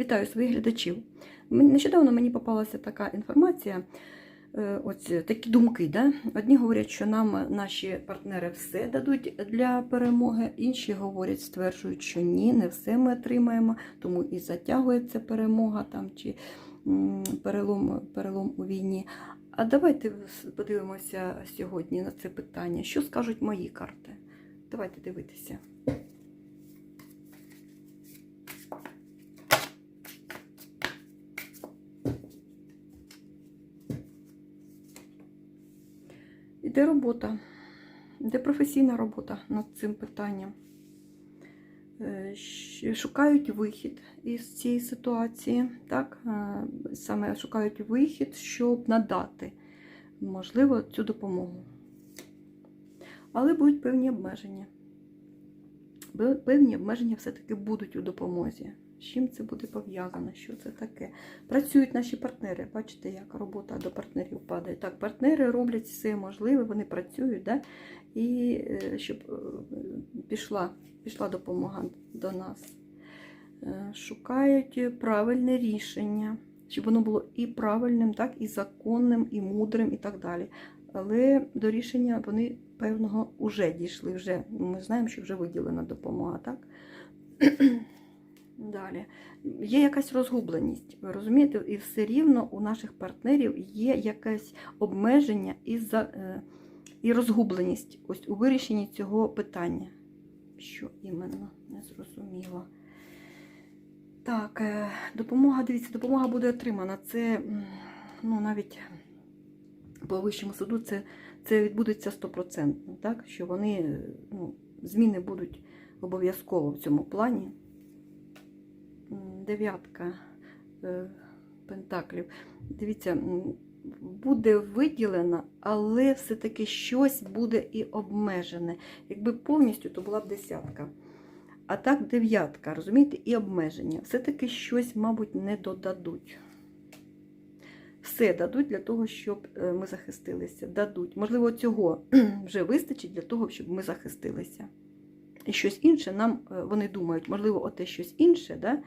Вітаю своїх глядачів. Нещодавно мені попалася така інформація, е, ось такі думки. Да? Одні говорять, що нам наші партнери все дадуть для перемоги, інші говорять, стверджують, що ні, не все ми отримаємо, тому і затягується перемога там чи перелом, перелом у війні. А давайте подивимося сьогодні на це питання. Що скажуть мої карти? Давайте дивитися. Іде робота, іде професійна робота над цим питанням. Е, Шукають вихід із цієї ситуації, так? Е, саме шукають вихід, щоб надати, можливо, цю допомогу. Але будуть певні обмеження. Певні обмеження все-таки будуть у допомозі. З чим це буде пов'язано? Що це таке? Працюють наші партнери. Бачите, як робота до партнерів падає. Так, партнери роблять все можливе, вони працюють, да? і е, щоб е, пішла, пішла допомога до нас. Е, Шукають правильне рішення, щоб воно було і правильним, так, і законним, і мудрим, і так далі. Але до рішення вони певного вже дійшли. Вже. Ми знаємо, що вже виділена допомога, так? Далі. Є якась розгубленість, ви розумієте, і все рівно у наших партнерів є якесь обмеження і, за, е, і розгубленість ось у вирішенні цього питання. Що іменно не зрозуміло. Так, е, допомога, дивіться, допомога буде отримана. Це ну, навіть по вищому суду це, це відбудеться стопроцентно, так? що вони, ну, зміни будуть обов'язково в цьому плані. Дев'ятка е, пентаклів. Дивіться, буде виділено, але все-таки щось буде і обмежене. Якби повністю, то була б десятка. А так дев'ятка, розумієте, і обмеження. Все-таки щось, мабуть, не додадуть. Все дадуть для того, щоб е, ми захистилися. Дадуть. Можливо, цього вже вистачить для того, щоб ми захистилися. І щось інше нам е, вони думають, можливо, оте щось інше, да?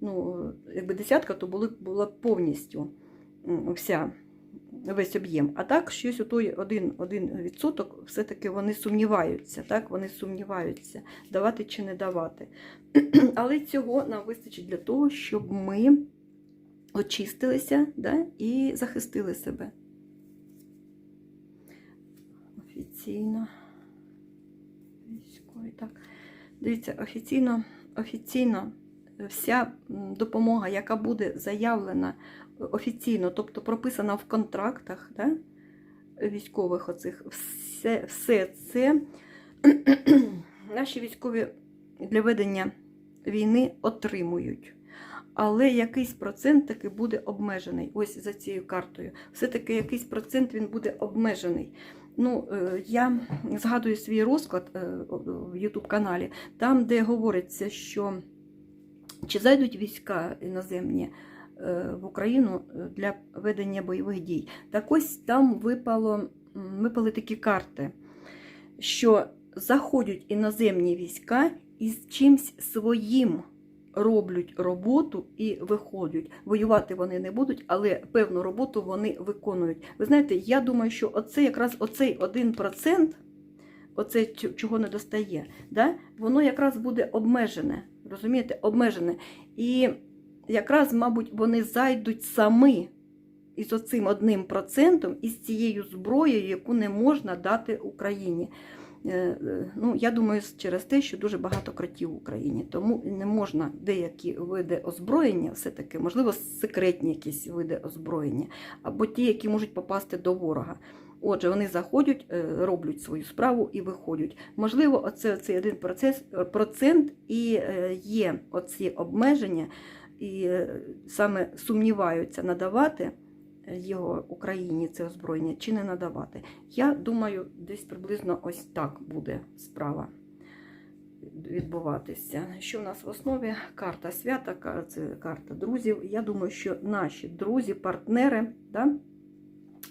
ну, е, якби десятка, то були, була повністю вся, весь об'єм. А так, щось у той один, один відсоток, все-таки вони сумніваються, так? вони сумніваються, давати чи не давати. Але цього нам вистачить для того, щоб ми очистилися да? і захистили себе. Офіційно. Так. Дивіться, офіційно, офіційно вся допомога, яка буде заявлена е, офіційно, тобто прописана в контрактах да, військових оцих, все, все це наші військові для ведення війни отримують. Але якийсь процент таки буде обмежений. Ось за цією картою. Все-таки якийсь процент він буде обмежений. Ну, е, я згадую свій розклад е, в YouTube каналі, там, де говориться, що чи зайдуть війська іноземні е, в Україну для ведення бойових дій. Так ось там випало, випали такі карти, що заходять іноземні війська із чимсь своїм роблять роботу і виходять. Воювати вони не будуть, але певну роботу вони виконують. Ви знаєте, я думаю, що оце якраз оцей 1%, оце чого не достає, да? воно якраз буде обмежене. Розумієте, обмежене. І якраз, мабуть, вони зайдуть самі із оцим одним процентом, із цією зброєю, яку не можна дати Україні. Е, е, Ну, я думаю, через те, що дуже багато кротів в Україні, тому не можна деякі види озброєння, все-таки, можливо, секретні якісь види озброєння, або ті, які можуть попасти до ворога. Отже, вони заходять, е, роблять свою справу і виходять. Можливо, оце цей один процес, процент і є оці обмеження, і саме сумніваються надавати його Україні це озброєння чи не надавати. Я думаю, десь приблизно ось так буде справа відбуватися. Що в нас в основі? Карта свята, це карта друзів. Я думаю, що наші друзі, партнери, да?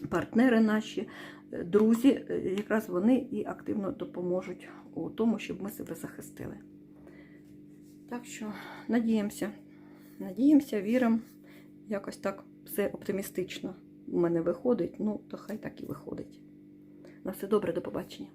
партнери наші, е, друзі, е, якраз вони і активно допоможуть у тому, щоб ми себе захистили. Так що надіємося Надіємося, віримо. Якось так все оптимістично у мене виходить. Ну, то хай так і виходить. На все добре, до побачення.